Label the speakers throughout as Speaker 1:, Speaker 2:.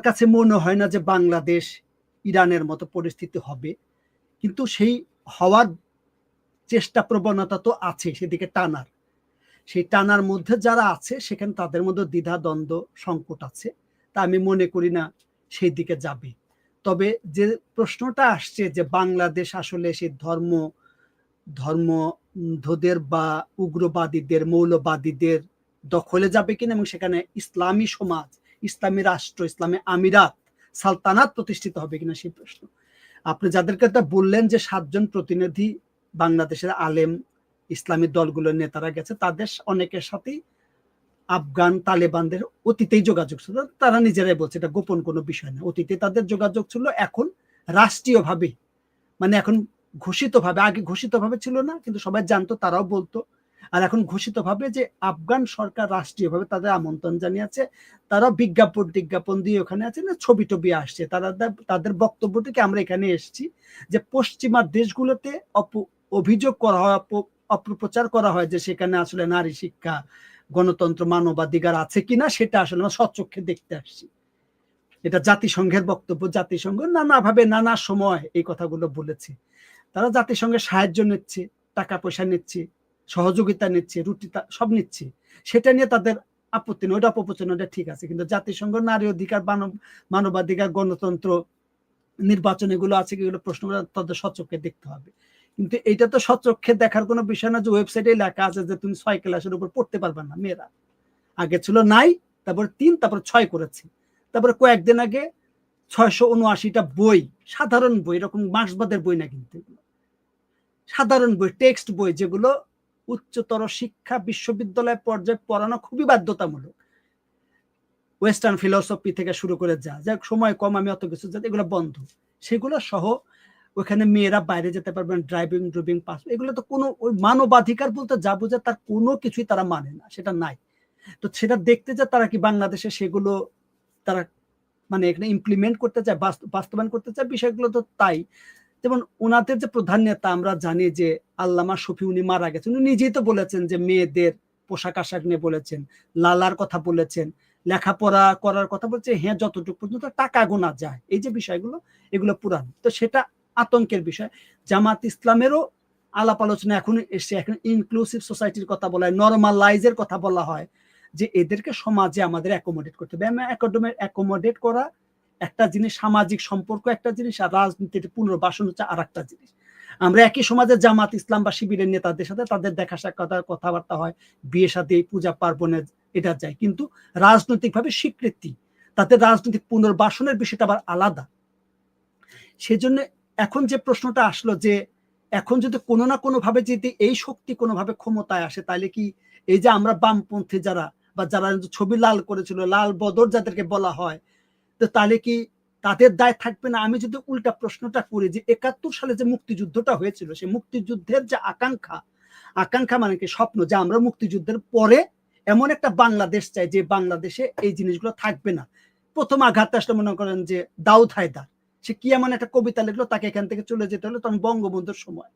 Speaker 1: কাছে মনে হয় না যে বাংলাদেশ ইরানের মতো পরিস্থিতি হবে। কিন্তু সেই হওয়ার চেষ্টা প্রবণতা তো আছে, সেদিকে টানার। সেই টানার মধ্যে যারা আছে, সেখানে তাদের মধ্যে দ্বিধা, দ্বন্দ্ব, সংকট আছে। তা আমি মনে করি না সেই দিকে যাবে। তবে যে প্রশ্নটা আসছে যে বাংলাদেশ আসলে সেই ধর্ম ধর্মধদের বা উগ্রবাদীদের, মৌলবাদীদের দখলে যাবে কিনা এবং সেখানে ইসলামী সমাজ ইসলামী রাষ্ট্র, ইসলামী আমিরাত, সালতানাত প্রতিষ্ঠিত হবে কিনা সেই প্রশ্ন। আপনি যাদেরকে বললেন যে সাতজন প্রতিনিধি বাংলাদেশের আলেম, ইসলামী দলগুলোর নেতারা গেছে, তাদের অনেকের সাথেই আফগান তালেবানদের অতীতেই যোগাযোগ ছিল। তারা নিজেরাই বলছে, এটা গোপন কোনো বিষয় না। অতীতে তাদের যোগাযোগ ছিল, এখন রাষ্ট্রীয়ভাবে মানে এখন ঘোষিতভাবে, আগে ঘোষিতভাবে ছিল না, কিন্তু সবাই জানতো, তারাও বলতো। আর এখন ঘোষিতভাবে যে আফগান সরকার রাষ্ট্রীয়ভাবে তাদের আমন্ত্রণ জানিয়েছে তারা বিজ্ঞাপন টিজ্ঞাপন দিয়ে ওখানে আছে না, ছবি টবি আসছে। তারা তাদের বক্তব্য থেকে আমরা এখানে এসেছি যে পশ্চিমা দেশগুলোতে অপ, অভিযোগ করা হয় অপপ্রচার করা হয় যে সেখানে আসলে নারী শিক্ষা, গণতন্ত্র, মানবাধিকার আছে কিনা সেটা আসলে আমরা সচক্ষে দেখতে আসছি। এটা জাতিসংঘের বক্তব্য, জাতিসংঘ নানাভাবে নানা সময় এই কথাগুলো বলেছে। তারা জাতিসংঘের সাহায্য নিচ্ছে, টাকা পয়সা নিচ্ছে সহযোগিতা নিচ্ছে, রুটি সব নিচ্ছে। সেটা নিয়ে তাদের আপত্তি নয় ওটা ঠিক আছে। কিন্তু জাতিসংঘ, নারী অধিকার, মানব, মানবাধিকার, গণতন্ত্র, নির্বাচন এগুলো আছে এগুলো প্রশ্ন তাদের সচক্ষে দেখতে হবে। কিন্তু এটা তো সচক্ষে দেখার কোনো বিষয় না যে ওয়েবসাইটে লেখা আছে যে তুমি ছয় ক্লাসের উপর পড়তে পারবে না মেয়েরা। আগে ছিল নাই, তারপর তিন, তারপর ছয় করেছে। তারপরে কয়েকদিন আগে ছয়শো উনআশিটা বই, সাধারণ বই, এরকম মাসবাদের বই না কিন্তু সাধারণ বই, টেক্সট বই যেগুলো উচ্চতর শিক্ষা বিশ্ববিদ্যালয় পর্যায়ে পড়ানো খুবই বাধ্যতামূলক। ওয়েস্টার্ন ফিলসফি থেকে শুরু করে যা যাক সময় কম, আমি অত কিছু যাতে এগুলো বন্ধ। সেগুলো সহ ওখানে মেয়েরা বাইরে যেতে পারবেন ড্রাইভিং ড্রাইভিং পাস এগুলো তো কোনো ওই মানবাধিকার বলতে যা বোঝা তার কোনো কিছুই তারা মানে না, সেটা নাই। তো সেটা দেখতে যা তারা কি বাংলাদেশে সেগুলো তারা মানে এখানে ইমপ্লিমেন্ট করতে চায়, বাস্তবায়ন করতে চায়, বিষয়গুলো তো তাই। যেমন ওনাদের যে প্রধান নেতা, আমরা জানি যে আল্লামা শফি উনি মারা গেছেন। উনি নিজেই তো বলেছেন যে মেয়েদের পোশাক আশাক নিয়ে বলেছেন, লালার কথা বলেছেন, লেখাপড়া করার কথা বলছে হ্যাঁ যতটুকু পর্যন্ত টাকা গোনা যায়। এই যে বিষয়গুলো, এগুলো পুরান। তো সেটা আতঙ্কের বিষয়। জামাত ইসলামেরও আলাপ আলোচনা এখন এসে এখন ইনক্লুসিভ সোসাইটির কথা বলা হয় নর্মালাইজের কথা বলা হয় যে এদেরকে সমাজে আমাদের অ্যাকোমোডেট করতে হবে। অ্যাকোমোডেট করা একটা জিনিস, সামাজিক সম্পর্ক একটা জিনিস আর রাজনীতির পুনর্বাসন হচ্ছে আর একটা জিনিস। আমরা একই সমাজে জামাত, ইসলাম বা শিবিরের নেতাদের সাথে তাদের দেখা সাক্ষাৎ কথাবার্তা হয়, বিয়ে সাথে পূজা পার্বণে এটা যায়। কিন্তু রাজনৈতিকভাবে স্বীকৃতি তাদের রাজনৈতিক পুনর্বাসনের বিষয়টা আবার আলাদা। সেজন্য এখন যে প্রশ্নটা আসলো যে এখন যদি কোনো না কোনো ভাবে যদি এই শক্তি কোনোভাবে ক্ষমতায় আসে, তাহলে কি এই যে আমরা বামপন্থী যারা বা যারা ছবি লাল করেছিল, লাল বদর যাদেরকে বলা হয় তো তাহলে কি তাদের দায় থাকবে না? আমি যদি উল্টা প্রশ্নটা করি যে একাত্তর সালে যে মুক্তিযুদ্ধটা হয়েছিল, সেই মুক্তিযুদ্ধের যে আকাঙ্ক্ষা আকাঙ্ক্ষা মানে কি? স্বপ্ন যে আমরা মুক্তিযুদ্ধের পরে এমন একটা বাংলাদেশ চাই যে বাংলাদেশে এই জিনিসগুলো থাকবে না। প্রথম আঘাত আসলে মনে করেন যে দাউদ হায়দার, সে কি এমন একটা কবিতা লিখলো? তাকে এখান থেকে চলে যেতে হলো তখন বঙ্গবন্ধুর সময়।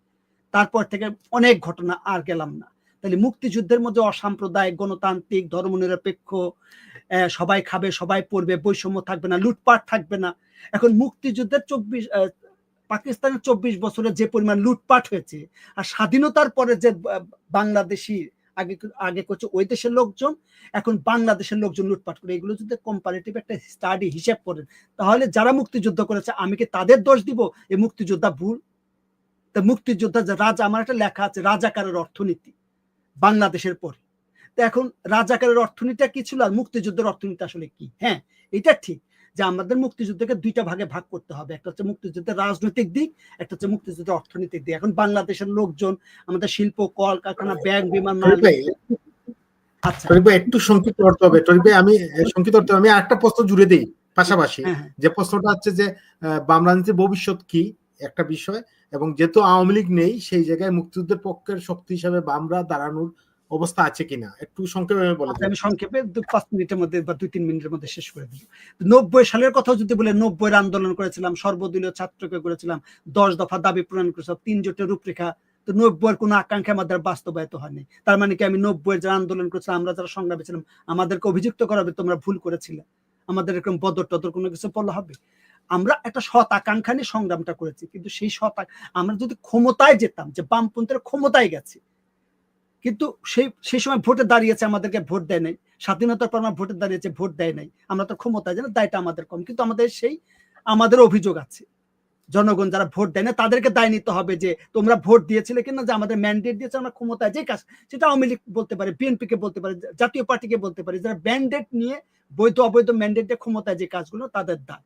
Speaker 1: তারপর থেকে অনেক ঘটনা আর গেলাম না। তাহলে মুক্তিযুদ্ধের মধ্যে অসাম্প্রদায়িক, গণতান্ত্রিক, ধর্মনিরপেক্ষ সবাই খাবে, সবাই পড়বে, বৈষম্য থাকবে না, লুটপাট থাকবে না। এখন মুক্তিযুদ্ধের চব্বিশ পাকিস্তানের চব্বিশ বছরে যে পরিমাণ লুটপাট হয়েছে, আর স্বাধীনতার পরে যে বাংলাদেশি, আগে আগে করছে ওই দেশের লোকজন, এখন বাংলাদেশের লোকজন লুটপাট করে। এগুলো যদি কম্পারেটিভ একটা স্টাডি হিসেব করেন, তাহলে যারা মুক্তিযুদ্ধ করেছে, আমি কি তাদের দোষ দিব? এই মুক্তিযোদ্ধা ভুল? তা মুক্তিযোদ্ধা যে রাজা, আমার একটা লেখা আছে, রাজাকারের অর্থনীতি, বাংলাদেশের পরে। তো এখন রাজাকারের অর্থনীতিটা কি ছিল আর মুক্তিযুদ্ধের অর্থনীতি আসলে কি? হ্যাঁ এটা ঠিক যে আমাদের মুক্তিযুদ্ধকে দুইটা ভাগে ভাগ করতে হবে। একটা হচ্ছে মুক্তিযুদ্ধের রাজনৈতিক দিক একটা হচ্ছে মুক্তিযুদ্ধের অর্থনৈতিক দিক। এখন বাংলাদেশের লোকজন আমাদের শিল্প কল কারখানা ব্যাংক বিমান
Speaker 2: আচ্ছা। একটু সংক্ষিপ্ত করতে হবে। আমি সংক্ষিপ্ত করতে আমি একটা প্রশ্ন জুড়ে দিই পাশাপাশি। হ্যাঁ, হ্যাঁ। যে প্রশ্নটা হচ্ছে যে বাম রাজনীতির ভবিষ্যৎ কি? একটা বিষয়। এবং যেহেতু আওয়ামী লীগ নেই সেই জায়গায় মুক্তিযুদ্ধের পক্ষের শক্তি হিসাবে বামরা দাঁড়ানোর অবস্থা আছে কিনা? একটু সংক্ষেপে বলে
Speaker 1: আচ্ছা, আমি সংক্ষেপে পাঁচ মিনিটের মধ্যে বা দুই তিন মিনিটের মধ্যে শেষ করে দিব নব্বই সালের কথা যদি বলে নব্বই আন্দোলন করেছিলাম সর্বদলীয় ছাত্রকে করেছিলাম দশ দফা দাবি পূরণ করেছিলাম তিন জোটের রূপরেখা। তো নব্বইয়ের কোনো আকাঙ্ক্ষা আমাদের বাস্তবায়িত হয়নি। তার মানে কি আমি নব্বইয়ের যারা আন্দোলন করেছিলাম আমরা যারা সংগ্রামে ছিলাম আমাদেরকে অভিযুক্ত করাবে তোমরা ভুল করেছিলে। আমাদের এরকম বদর টদর কোনো কিছু বলা হবে? আমরা একটা সৎ আকাঙ্ক্ষা নিয়ে সংগ্রামটা করেছি কিন্তু সেই সৎ আমরা যদি ক্ষমতায় যেতাম যে বামপন্থীরা ক্ষমতায় গেছে কিন্তু সেই সেই সময় ভোটে দাঁড়িয়েছে, আমাদেরকে ভোট দেয় নাই। স্বাধীনতার পর আমরা ভোটে দাঁড়িয়েছে, ভোট দেয় নাই। আমরা তো ক্ষমতায় জানি দায়টা আমাদের কম। কিন্তু আমাদের সেই, আমাদের অভিযোগ আছে। জনগণ যারা ভোট দেয় না, তাদেরকে দায় নিতে হবে যে, তোমরা ভোট দিয়েছিলে কিনা, যে আমাদের ম্যান্ডেট দিয়েছে, আমরা ক্ষমতায় যে কাজ, সেটা আওয়ামী লীগ বলতে পারে বিএনপি কে বলতে পারে জাতীয় পার্টিকে বলতে পারে, যারা ম্যান্ডেট নিয়ে বৈধ, অবৈধ ম্যান্ডেট দিয়ে ক্ষমতায় যে কাজগুলো, তাদের দায়।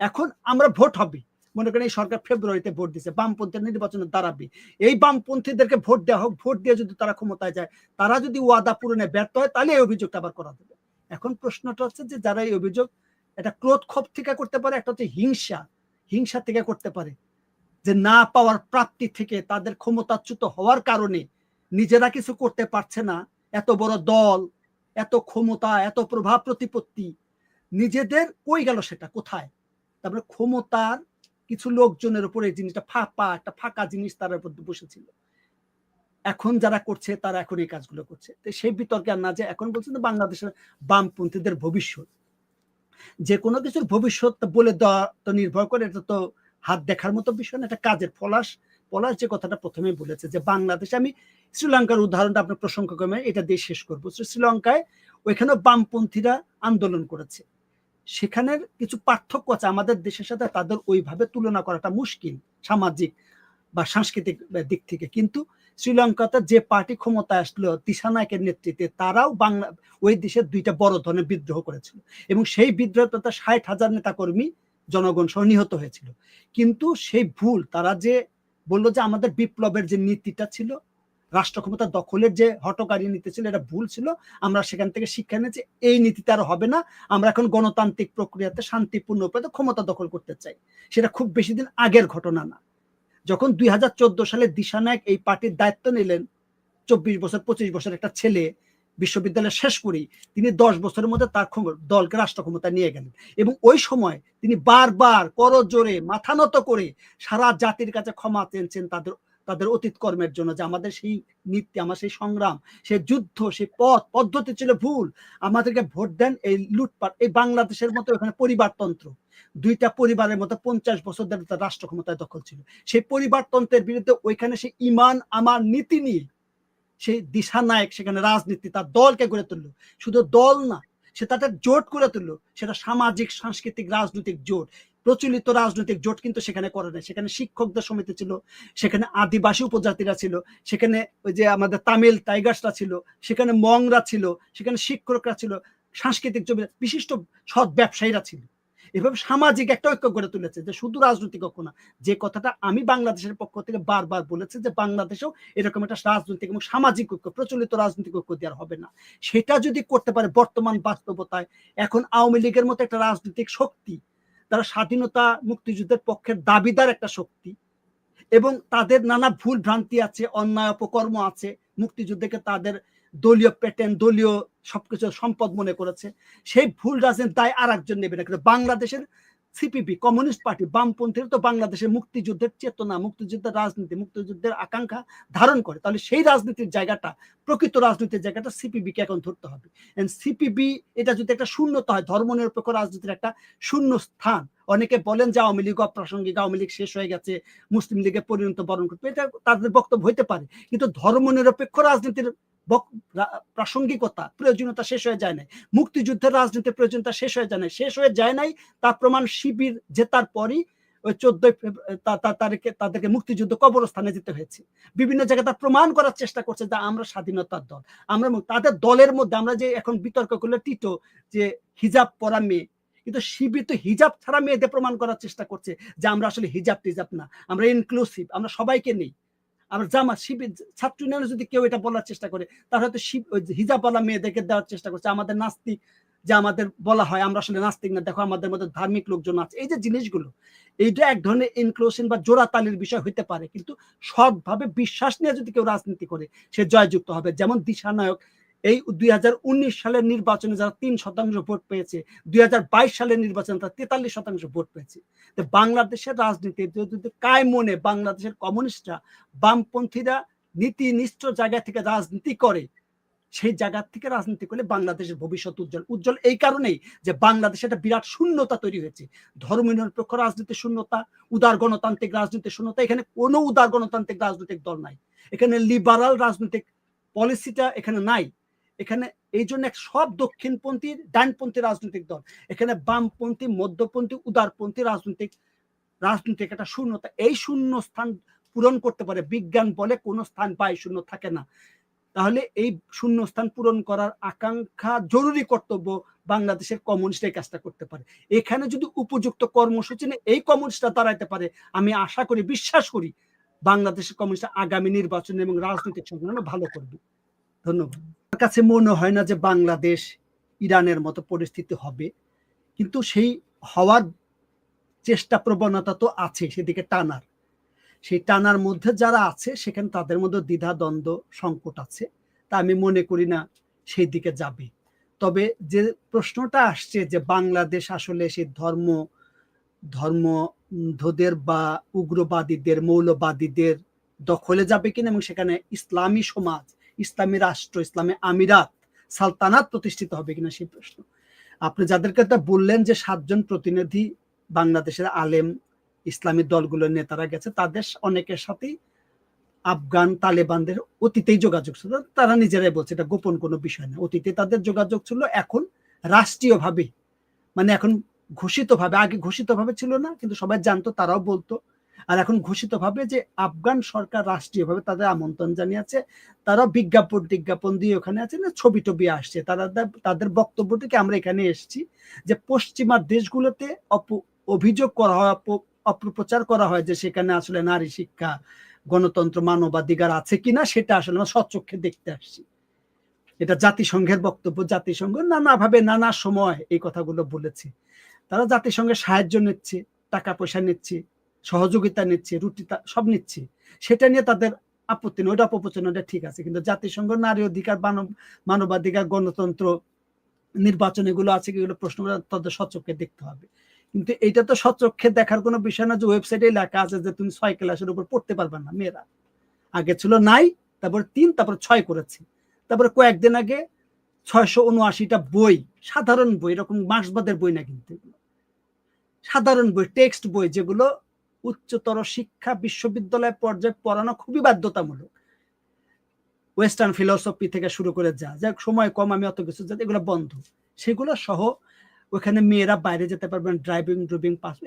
Speaker 1: এখন আমরা ভোট হবে মনে করেন এই সরকার ফেব্রুয়ারিতে ভোট দিছে বামপন্থী নির্বাচনে দাঁড়াবে এই বামপন্থীদেরকে ভোট দেওয়া হোক, ভোট দিয়ে যদি তারা ক্ষমতায় যায়, তারা যদি ওয়াদা পূরণে ব্যর্থ হয়, তাহলে এই অভিযোগটা আবার করা দেবে এখন প্রশ্নটা হচ্ছে যে যারা এই অভিযোগ, এটা ক্রোধ ক্ষোভ থেকে করতে পারে, একটা হচ্ছে হিংসা হিংসা থেকে করতে পারে। যে না পাওয়ার প্রাপ্তি থেকে তাদের ক্ষমতাচ্যুত হওয়ার কারণে নিজেরা কিছু করতে পারছে না, এত বড় দল, এত ক্ষমতা, এত প্রভাব প্রতিপত্তি, নিজেদের কই গেল সেটা? কোথায়? তারপরে ক্ষমতার কিছু লোকজনের উপর এই জিনিসটা ফাঁপা, একটা ফাঁকা জিনিস তার উপর বসেছিল। এখন যারা করছে, তারা এখন এই কাজগুলো করছে। তো সেই বিতর্কে আর না যে এখন বলছে বলছেন বাংলাদেশের বামপন্থীদের ভবিষ্যৎ। যে কোনো কিছুর ভবিষ্যৎ বলে দেওয়া তো নির্ভর করে, এটা তো হাত দেখার মতো বিষয় না, এটা কাজের পলাশ। পলাশ যে কথাটা প্রথমে বলেছে যে বাংলাদেশে আমি শ্রীলঙ্কার উদাহরণটা আপনার প্রসঙ্গ করে এটা দিয়ে শেষ করব। শ্রীলঙ্কায় ওইখানেও বামপন্থীরা আন্দোলন করেছে। সেখানের কিছু পার্থক্য আছে আমাদের দেশের সাথে, তাদের ওইভাবে তুলনা করাটা মুশকিল সামাজিক বা সাংস্কৃতিক দিক থেকে। কিন্তু শ্রীলঙ্কাতে যে পার্টি ক্ষমতা আসলো নায়কের নেতৃত্বে, তারাও বাংলা, ওই দেশের দুইটা বড় ধরনের বিদ্রোহ করেছিল। এবং সেই বিদ্রোহ তাতে ষাট হাজার নেতাকর্মী জনগণ সহ নিহত হয়েছিল। কিন্তু সেই ভুল, তারা যে বলল যে আমাদের বিপ্লবের যে নীতিটা ছিল রাষ্ট্র ক্ষমতা দখলের যে হটকারী নীতি ছিল, এটা ভুল ছিল। আমরা সেখান থেকে শিক্ষা নিয়েছি, এই নীতিতে আর হবে না। আমরা এখন গণতান্ত্রিক প্রক্রিয়াতে শান্তিপূর্ণ উপায়ে ক্ষমতা দখল করতে চাই। সেটা খুব বেশি দিন আগের ঘটনা না। যখন দুই সালে দিশানায়ক এই পার্টির দায়িত্ব নিলেন, চব্বিশ বছর, পঁচিশ বছর একটা ছেলে বিশ্ববিদ্যালয় শেষ করি, তিনি দশ বছরের মধ্যে তার দলকে রাষ্ট্র ক্ষমতা নিয়ে গেলেন। এবং ওই সময় তিনি বারবার করজোরে, মাথা নত করে সারা জাতির কাছে ক্ষমা চেয়েছেন তাদের তাদের অতীত কর্মের জন্য যে আমাদের সেই নীতি, আমার সেই সংগ্রাম, সেই যুদ্ধ, সেই পথ, পদ্ধতি ছিল ভুল। আমাদেরকে ভোট দেন এই লুটপাট, এই বাংলাদেশের মতো এখানে পরিবারতন্ত্র। দুইটা পরিবারের মতো পঞ্চাশ বছর ধরে তার রাষ্ট্র ক্ষমতায় দখল ছিল। সেই পরিবারতন্ত্রের বিরুদ্ধে ওইখানে সেই ইমান, আমার নীতি নিয়ে সেই দিশা নায়ক সেখানে রাজনীতি, তার দলকে গড়ে তুললো। শুধু দল না, সে তাদের জোট করে তুললো। সেটা সামাজিক, সাংস্কৃতিক, রাজনৈতিক জোট। প্রচলিত রাজনৈতিক জোট কিন্তু সেখানে করে নাই। সেখানে শিক্ষকদের সমিতি ছিল, সেখানে আদিবাসী উপজাতিরা ছিল, সেখানে ওই যে আমাদের তামিল টাইগার্সরা ছিল, সেখানে মংরা ছিল, সেখানে শিক্ষকরা ছিল, সাংস্কৃতিক জমি, বিশিষ্ট সৎ ব্যবসায়ীরা ছিল। এভাবে সামাজিক একটা ঐক্য গড়ে তুলেছে যে শুধু রাজনৈতিক ঐক্য না, যে কথাটা আমি বাংলাদেশের পক্ষ থেকে বারবার বলেছি যে বাংলাদেশেও এরকম একটা রাজনৈতিক এবং সামাজিক ঐক্য, প্রচলিত রাজনৈতিক ঐক্য দেওয়ার হবে না। সেটা যদি করতে পারে বর্তমান বাস্তবতায়, এখন আওয়ামী লীগের মতো একটা রাজনৈতিক শক্তি তারা স্বাধীনতা মুক্তিযুদ্ধের পক্ষের দাবিদার একটা শক্তি এবং তাদের নানা ভুল ভ্রান্তি আছে, অন্যায় অপকর্ম আছে, মুক্তিযুদ্ধকে তাদের দলীয় প্যাটার্ন দলীয় সবকিছু সম্পদ মনে করেছে। সেই ভুল রাজনীতি দায় আর একজন নেবে না, কিন্তু বাংলাদেশের সিপিপি কমিউনিস্ট পার্টি বামপন্থীরা তো বাংলাদেশের মুক্তিযুদ্ধের চেতনা, মুক্তিযুদ্ধের রাজনীতি, মুক্তিযুদ্ধের আকাঙ্ক্ষা ধারণ করে। তাহলে সেই রাজনীতির জায়গাটা, প্রকৃত রাজনীতির জায়গাটা সিপিবিকে এখন ধরতে হবে। সিপিবি এটা যদি একটা শূন্যতা হয়, ধর্মনিরপেক্ষ রাজনীতির একটা শূন্য স্থান। অনেকে বলেন যে আওয়ামী লীগ অপ্রাসঙ্গিক, আওয়ামী লীগ শেষ হয়ে গেছে, মুসলিম লীগে পরিণত বরণ করবে। এটা তাদের বক্তব্য হইতে পারে। কিন্তু ধর্মনিরপেক্ষ রাজনীতির প্রাসঙ্গিকতা, প্রয়োজনীয়তা শেষ হয়ে যায় নাই। মুক্তিযুদ্ধের রাজনীতির প্রয়োজনীয়তা শেষ হয়ে যায় নাই। শেষ হয়ে যায় নাই তার প্রমাণ শিবির জেতার পরই ওই চোদ্দই তারিখে তাদেরকে মুক্তিযুদ্ধ কবরস্থানে যেতে হয়েছে। বিভিন্ন জায়গায় তার প্রমাণ করার চেষ্টা করছে যে আমরা স্বাধীনতার দল। আমরা তাদের দলের মধ্যে আমরা যে এখন বিতর্ক করলে টিটো, যে হিজাব পরা মেয়ে, কিন্তু শিবির তো হিজাব ছাড়া মেয়েদের প্রমাণ করার চেষ্টা করছে যে আমরা আসলে হিজাব টিজাব না। আমরা ইনক্লুসিভ আমরা সবাইকে নেই। আমরা জামা শিবির, ছাত্র ইউনিয়নে যদি কেউ এটা বলার চেষ্টা করে, তার হয়তো হিজাবওয়ালা মেয়েদেরকে দেওয়ার চেষ্টা করছে। আমাদের নাস্তিক যে আমাদের বলা হয়, আমরা আসলে নাস্তিক না, দেখো আমাদের মধ্যে ধার্মিক লোকজন আছে। এই যে জিনিসগুলো, এইটা এক ধরনের ইনক্লোশন বা জোড়াতালির বিষয় হইতে পারে। কিন্তু সৎভাবে বিশ্বাস নিয়ে যদি কেউ রাজনীতি করে, সে জয়যুক্ত হবে। যেমন দিশানায়ক এই দুই হাজার উনিশ সালের নির্বাচনে যারা তিন শতাংশ ভোট পেয়েছে, দুই হাজার বাইশ সালের নির্বাচনে তারা তেতাল্লিশ শতাংশ ভোট পেয়েছে। তো বাংলাদেশের রাজনীতি, যদি কায় মনে বাংলাদেশের কমিউনিস্টরা বামপন্থীরা নীতি নিষ্ঠ জায়গা থেকে রাজনীতি করে, সেই জায়গা থেকে রাজনীতি করলে বাংলাদেশের ভবিষ্যৎ উজ্জ্বল। উজ্জ্বল এই কারণেই যে বাংলাদেশে একটা বিরাট শূন্যতা তৈরি হয়েছে। ধর্মনিরপেক্ষ রাজনীতির শূন্যতা, উদার গণতান্ত্রিক রাজনীতির শূন্যতা, এখানে কোনো উদার গণতান্ত্রিক রাজনৈতিক দল নাই। এখানে লিবারাল রাজনৈতিক পলিসিটা এখানে নাই। এখানে এই জন্য এক সব দক্ষিণপন্থী, ডানপন্থী রাজনৈতিক দল, এখানে বামপন্থী, মধ্যপন্থী, উদারপন্থী রাজনৈতিক রাজনৈতিক একটা শূন্যতা, এই শূন্য স্থান পূরণ করতে পারে। বিজ্ঞান বলে কোনো স্থান পায় শূন্য থাকে না। তাহলে এই শূন্য স্থান পূরণ করার আকাঙ্ক্ষা, জরুরি কর্তব্য বাংলাদেশের কমিউনিস্ট এই কাজটা করতে পারে। এখানে যদি উপযুক্ত কর্মসূচি এই কমিউনিস্টটা দাঁড়াইতে পারে। আমি আশা করি, বিশ্বাস করি, বাংলাদেশের কমিউনিস্ট আগামী নির্বাচন এবং রাজনৈতিক সংগ্রামে ভালো করবে। ধন্যবাদ। আমার কাছে মনে হয় না যে বাংলাদেশ ইরানের মতো পরিস্থিতি হবে। কিন্তু সেই হওয়ার চেষ্টা প্রবণতা তো আছে, সেদিকে টানার। সেই টানার মধ্যে যারা আছে, সেখানে তাদের মধ্যে দ্বিধা, দ্বন্দ্ব, সংকট আছে। তা আমি মনে করি না সেই দিকে যাবে। তবে যে প্রশ্নটা আসছে যে বাংলাদেশ আসলে সেই ধর্ম ধর্মধদের বা উগ্রবাদীদের, মৌলবাদীদের দখলে যাবে কিনা এবং সেখানে ইসলামী সমাজ ইসলামী রাষ্ট্র, ইসলামী আমিরাত, সালতানাত প্রতিষ্ঠিত হবে কিনা সেই প্রশ্ন। আপনি যাদেরকে বললেন যে সাতজন প্রতিনিধি বাংলাদেশের আলেম, ইসলামী দলগুলোর নেতারা গেছে, তাদের অনেকের সাথেই আফগান তালেবানদের অতীতেই যোগাযোগ ছিল। তারা নিজেরাই বলছে, এটা গোপন কোনো বিষয় না। অতীতে তাদের যোগাযোগ ছিল, এখন রাষ্ট্রীয়ভাবে মানে এখন ঘোষিতভাবে, আগে ঘোষিতভাবে ছিল না, কিন্তু সবাই জানতো, তারাও বলতো। আর এখন ঘোষিতভাবে যে আফগান সরকার রাষ্ট্রীয়ভাবে তাদের আমন্ত্রণ জানিয়েছে তারা বিজ্ঞাপন টিজ্ঞাপন দিয়ে ওখানে আছে না, ছবি টবি আসছে। তারা তাদের বক্তব্য থেকে আমরা এখানে এসেছি যে পশ্চিমা দেশগুলোতে অপ, অভিযোগ করা হয় অপপ্রচার করা হয় যে সেখানে আসলে নারী শিক্ষা, গণতন্ত্র, মানবাধিকার আছে কিনা সেটা আসলে আমরা সচক্ষে দেখতে আসছি। এটা জাতিসংঘের বক্তব্য, জাতিসংঘ নানাভাবে নানা সময় এই কথাগুলো বলেছে। তারা জাতিসংঘের সাহায্য নিচ্ছে, টাকা পয়সা নিচ্ছে সহযোগিতা নিচ্ছে, রুটি সব নিচ্ছে। সেটা নিয়ে তাদের আপত্তি নয় ওটা ঠিক আছে। কিন্তু জাতিসংঘ, নারী অধিকার, মানব, মানবাধিকার, গণতন্ত্র, নির্বাচন এগুলো আছে এগুলো প্রশ্ন তাদের সচক্ষে দেখতে হবে। কিন্তু এটা তো সচক্ষে দেখার কোনো বিষয় না যে ওয়েবসাইটে লেখা আছে যে তুমি ছয় ক্লাসের উপর পড়তে পারবে না মেয়েরা। আগে ছিল নাই, তারপর তিন, তারপর ছয় করেছে। তারপরে কয়েকদিন আগে ছয়শো উনআশিটা বই, সাধারণ বই, এরকম মাসবাদের বই না কিন্তু সাধারণ বই, টেক্সট বই যেগুলো উচ্চতর শিক্ষা বিশ্ববিদ্যালয় পর্যায়ে পড়ানো খুবই বাধ্যতামূলক। ওয়েস্টার্ন ফিলসফি থেকে শুরু করে যা যা সময় কম, আমি অত কিছু এগুলো বন্ধ। সেগুলো সহ ওখানে মেয়েরা বাইরে যেতে পারবেন ড্রাইভিং ড্রুবিং পাস